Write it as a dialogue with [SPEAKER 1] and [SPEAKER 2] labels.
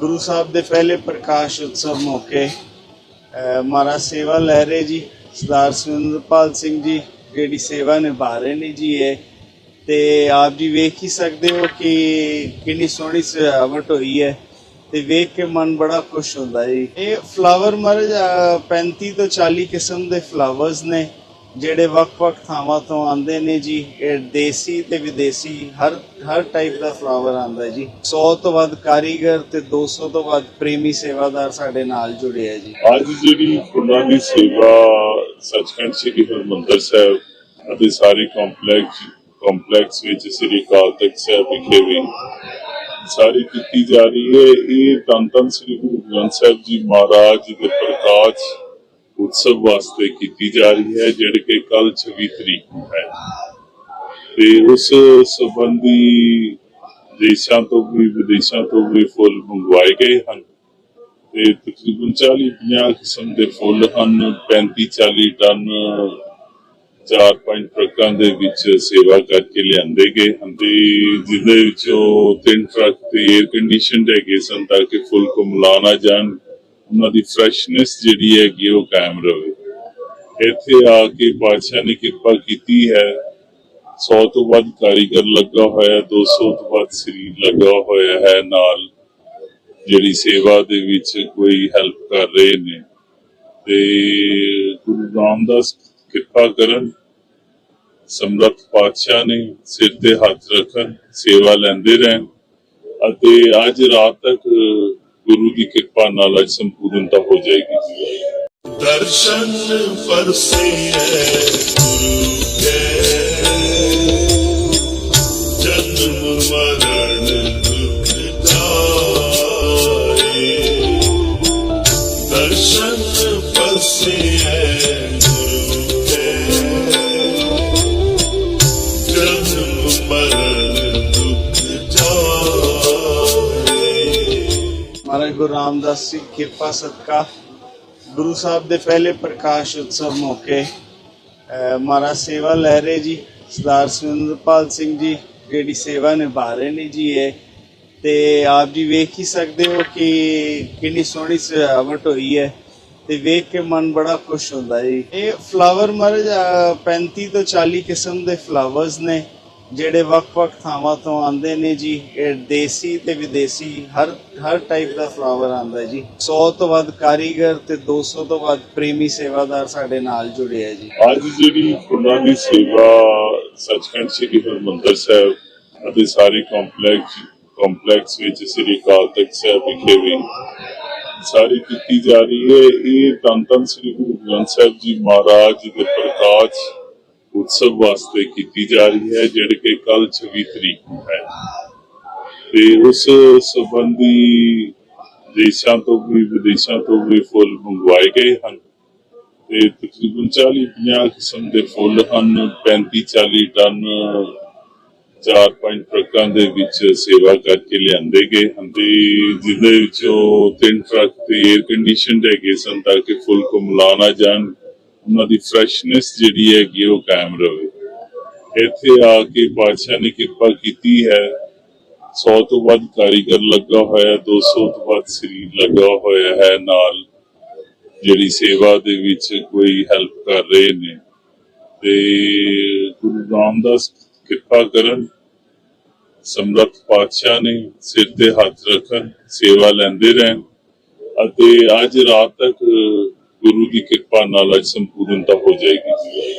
[SPEAKER 1] ਗੁਰੂ ਸਾਹਿਬ ਦੇ ਪਹਿਲੇ ਪ੍ਰਕਾਸ਼ ਉਤਸਵ ਮੌਕੇ, ਅਹ ਮਹਾਰਾਜ ਸੇਵਾ ਲੈ ਰਹੇ ਜੀ, ਸਰਦਾਰ ਸੁਰਿੰਦਰਪਾਲ ਸਿੰਘ ਜੀ, ਜਿਹੜੀ ਸੇਵਾ ਨਿਭਾ ਰਹੇ ਨੇ ਜੀ ਇਹ। ਤੇ ਆਪ ਜੀ ਵੇਖ ਹੀ ਸਕਦੇ ਹੋ ਕਿ ਕਿੰਨੀ ਸੋਹਣੀ ਸਜਾਵਟ ਹੋਈ ਹੈ ਤੇ ਵੇਖ ਕੇ ਮਨ ਬੜਾ ਖੁਸ਼ ਹੁੰਦਾ ਜੀ। ਇਹ ਫਲਾਵਰ ਮਹਾਰਾਜ, ਅਹ 35 ਤੋਂ 40 ਕਿਸਮ ਦੇ ਫਲਾਵਰਸ ਨੇ। ਜਿਹੜੇ ਵੱਖ-ਵੱਖ ਥਾਵਾਂ ਤੋਂ ਆਉਂਦੇ ਨੇ ਜੀ, ਇਹ ਦੇਸੀ ਤੇ ਵਿਦੇਸੀ, ਹਰ ਹਰ ਟਾਈਪ ਦਾ ਫਲਾਵਰ ਆਉਂਦਾ ਜੀ। 100 ਤੋਂ ਵੱਧ ਕਾਰੀਗਰ ਤੇ 200 ਤੋਂ ਵੱਧ ਪ੍ਰੇਮੀ ਸੇਵਾਦਾਰ ਸਾਡੇ ਨਾਲ ਜੁੜੇ ਹੈ ਜੀ।
[SPEAKER 2] ਅੱਜ ਜਿਹੜੀ ਉਹਨਾਂ ਦੀ ਸੇਵਾ ਸੱਚਖੰਡ ਸ੍ਰੀ ਹਰਿਮੰਦਰ ਸਾਹਿਬ ਅਤੇ ਸਾਰੇ ਕੰਪਲੈਕਸ ਕੰਪਲੈਕਸ ਵਿੱਚ ਸ੍ਰੀ ਅਕਾਲ ਤਖਤ ਸਾਹਿਬ ਵਿਖੇ ਵੀ ਸਾਰੀ ਕੀਤੀ ਜਾ ਰਹੀ ਹੈ। ਇਹ ਧੰਨ ਧੰਨ ਸ੍ਰੀ ਗੁਰੂ ਗ੍ਰੰਥ ਸਾਹਿਬ ਜੀ ਮਹਾਰਾਜ ਦੇ ਪ੍ਰਕਾਸ਼ ਉਤਸਵ ਵਾਸਤੇ ਕੀਤੀ ਜਾ ਰਹੀ ਹੈ, ਜਿਹੜੀ ਕਿ ਕੱਲ 26 ਤਰੀਕ ਨੂੰ ਹੈ। ਤੇ ਉਸ ਸੰਬੰਧੀ ਦੇਸ਼ਾਂ ਤੋਂ ਵੀ, ਵਿਦੇਸ਼ਾਂ ਤੋਂ ਵੀ ਫੁੱਲ ਮੰਗਵਾਏ ਗਏ ਹਨ। ਤੇ ਤਕਰੀਬਨ 40 50 ਕਿਸਮ ਦੇ ਫੁੱਲ ਹਨ। 35 40 ਟਨ ਚਾਰ ਪੰਜ ਟਰੱਕਾਂ ਦੇ ਵਿੱਚ ਸੇਵਾ ਕਰਕੇ ਲਿਆਂਦੇ ਗਏ ਹਨ ਤੇ ਜਿਹਦੇ ਵਿੱਚੋਂ ਤਿੰਨ ਟਰੱਕ ਤੇ 에ਅਰ ਕੰਡੀਸ਼ਨਡ ਹੈਗੇ ਸਨ ਤਾਂ ਕਿ ਫੁੱਲ ਕੋ ਮਿਲਾਣਾ ਜਾਣ। ਉਹਨਾਂ ਦੀ ਫਰੈਸ਼ਨੈਸ ਜਿਹੜੀ ਹੈਗੀ ਉਹ ਕਾਇਮ ਰਵੇ। ਇੱਥੇ ਆ ਕੇ ਬਾਦਸ਼ਾਹ ਨੇ ਕਿਰਪਾ ਕੀਤੀ ਹੈ। 100 ਤੋਂ ਵੱਧ ਕਾਰੀਗਰ ਲੱਗਾ ਹੋਇਆ ਹੈ, 200 ਤੋਂ ਵੱਧ ਸਰੀਰ ਲੱਗਾ ਹੋਇਆ ਹੈ ਨਾਲ। ਜਿਹੜੀ ਸੇਵਾ ਦੇ ਵਿੱਚ ਕੋਈ ਹੈਲਪ ਕਰ ਰਹੇ ਨੇ। ਤੇ ਗੁਰੂ ਰਾਮਦਾਸ ਕਿਰਪਾ ਕਰਨ ਸਮਰੱਥ ਪਾਤਸ਼ਾਹ ਨੇ ਸਿਰ ਤੇ ਹੱਥ ਰੱਖਣ ਸੇਵਾ ਲੈਂਦੇ ਰਹਿਣ। ਅਤੇ ਅੱਜ ਰਾਤ ਤੱਕ ਗੁਰੂ ਦੀ ਕਿਰਪਾ ਨਾਲ ਅੱਜ ਸੰਪੂਰਨਤਾ ਹੋ ਜਾਏਗੀ।
[SPEAKER 3] ਦਰਸ਼ਨ ਫਰਸੇ ਹੈ। ਗੁਰੂ
[SPEAKER 1] ਮਹਾਰਾਜ ਗੁਰੂ ਰਾਮਦਾਸ ਜੀ, ਕਿਰਪਾ, ਸਦਕਾ। ਗੁਰੂ ਸਾਹਿਬ ਦੇ ਪਹਿਲੇ ਪ੍ਰਕਾਸ਼ ਉਤਸਵ ਮੌਕੇ ਮਹਾਰਾਜ ਸੇਵਾ ਲੈ ਰਹੇ ਜੀ, ਸਰਦਾਰ ਸੁਰਿੰਦਰਪਾਲ ਸਿੰਘ ਜੀ, ਜਿਹੜੀ ਸੇਵਾ ਨਿਭਾ ਰਹੇ ਨੇ ਜੀ ਇਹ। ਤੇ ਆਪ ਜੀ ਵੇਖ ਹੀ ਸਕਦੇ ਹੋ ਕਿ ਕਿੰਨੀ ਸੋਹਣੀ ਸਜਾਵਟ ਹੋਈ ਹੈ ਤੇ ਵੇਖ ਕੇ ਮਨ ਬੜਾ ਖੁਸ਼ ਹੁੰਦਾ ਜੀ। ਇਹ ਫਲਾਵਰ ਮਹਾਰਾਜ, ਅਹ 35 ਤੋਂ 40 ਕਿਸਮ ਦੇ ਫਲਾਵਰਸ ਨੇ। ਜਿਹੜੇ ਵੱਖ-ਵੱਖ ਥਾਵਾਂ ਤੋਂ ਆਉਂਦੇ ਨੇ ਜੀ, ਇਹ ਦੇਸੀ ਤੇ ਵਿਦੇਸੀ, ਹਰ ਹਰ ਟਾਈਪ ਦਾ ਫਲਾਵਰ ਆਉਂਦਾ ਜੀ। 100 ਤੋਂ ਵੱਧ ਕਾਰੀਗਰ ਤੇ 200 ਤੋਂ ਵੱਧ ਪ੍ਰੇਮੀ ਸੇਵਾਦਾਰ ਸਾਡੇ ਨਾਲ ਜੁੜੇ ਹੈ ਜੀ।
[SPEAKER 2] ਅੱਜ ਜਿਹੜੀ ਉਹਨਾਂ ਦੀ ਸੇਵਾ ਸੱਚਖੰਡ ਸ੍ਰੀ ਹਰਿਮੰਦਰ ਸਾਹਿਬ ਅਤੇ ਸਾਰੇ ਕੰਪਲੈਕਸ ਕੰਪਲੈਕਸ ਵਿੱਚ ਸ੍ਰੀ ਅਕਾਲ ਤਖਤ ਸਾਹਿਬ ਵਿਖੇ ਵੀ ਸਾਰੀ ਕੀਤੀ ਜਾ ਰਹੀ ਹੈ। ਇਹ ਧੰਨ ਧੰਨ ਸ੍ਰੀ ਗੁਰੂ ਗ੍ਰੰਥ ਸਾਹਿਬ ਜੀ ਮਹਾਰਾਜ ਦੇ ਪ੍ਰਕਾਸ਼ ਉਤਸਵ ਵਾਸਤੇ ਕੀਤੀ ਜਾ ਰਹੀ ਹੈ, ਜਿਹੜੀ ਕਿ ਕੱਲ 26 ਤਰੀਕ ਨੂੰ ਹੈ। ਤੇ ਉਸ ਸੰਬੰਧੀ ਦੇਸ਼ਾਂ ਤੋਂ ਵੀ, ਵਿਦੇਸ਼ਾਂ ਤੋਂ ਵੀ ਫੁੱਲ ਮੰਗਵਾਏ ਗਏ ਹਨ। ਤੇ ਤਕਰੀਬਨ 40 50 ਕਿਸਮ ਦੇ ਫੁੱਲ ਹਨ 35 40 ਟਨ, ਚਾਰ ਪੰਜ ਟਰੱਕਾਂ ਦੇ ਵਿੱਚ ਸੇਵਾ ਕਰਕੇ ਲਿਆਂਦੇ ਗਏ ਹਨ ਜਿਹਦੇ ਵਿੱਚੋਂ ਤਿੰਨ ਟਰੱਕ ਤੇ 에ਅਰ ਕੰਡੀਸ਼ਨਡ ਹੈਗੇ ਸਨ ਤਾਂ ਕਿ ਫੁੱਲ ਕੋ ਮਿਲਾਣਾ ਜਾਣ। ਉਹਨਾਂ ਦੀ ਫਰੈਸ਼ਨੈਸ ਜਿਹੜੀ ਹੈਗੀ ਉਹ ਕਾਇਮ ਰਵੇ। ਇੱਥੇ ਆ ਕੇ ਬਾਦਸ਼ਾਹ ਨੇ ਕਿਰਪਾ ਕੀਤੀ ਹੈ। 100 ਤੋਂ ਵੱਧ ਕਾਰੀਗਰ ਲੱਗਾ ਹੋਇਆ ਹੈ, 200 ਤੋਂ ਵੱਧ ਸਰੀਰ ਲੱਗਾ ਹੋਇਆ ਹੈ। ਨਾਲ ਜਿਹੜੀ ਸੇਵਾ ਦੇ ਵਿੱਚ ਕੋਈ ਹੈਲਪ ਕਰ ਰਹੇ ਨੇ। ਤੇ ਗੁਰੂ ਰਾਮਦਾਸ ਕਿਰਪਾ ਕਰਨ ਸਮਰੱਥ ਪਾਤਸ਼ਾਹ ਨੇ ਸਿਰ ਤੇ ਹੱਥ ਰੱਖਣ ਸੇਵਾ ਲੈਂਦੇ ਰਹਿਣ। ਅਤੇ ਅੱਜ ਰਾਤ ਤੱਕ ਗੁਰੂ ਦੀ ਕਿਰਪਾ ਨਾਲ ਅੱਜ ਸੰਪੂਰਨਤਾ ਹੋ ਜਾਏਗੀ।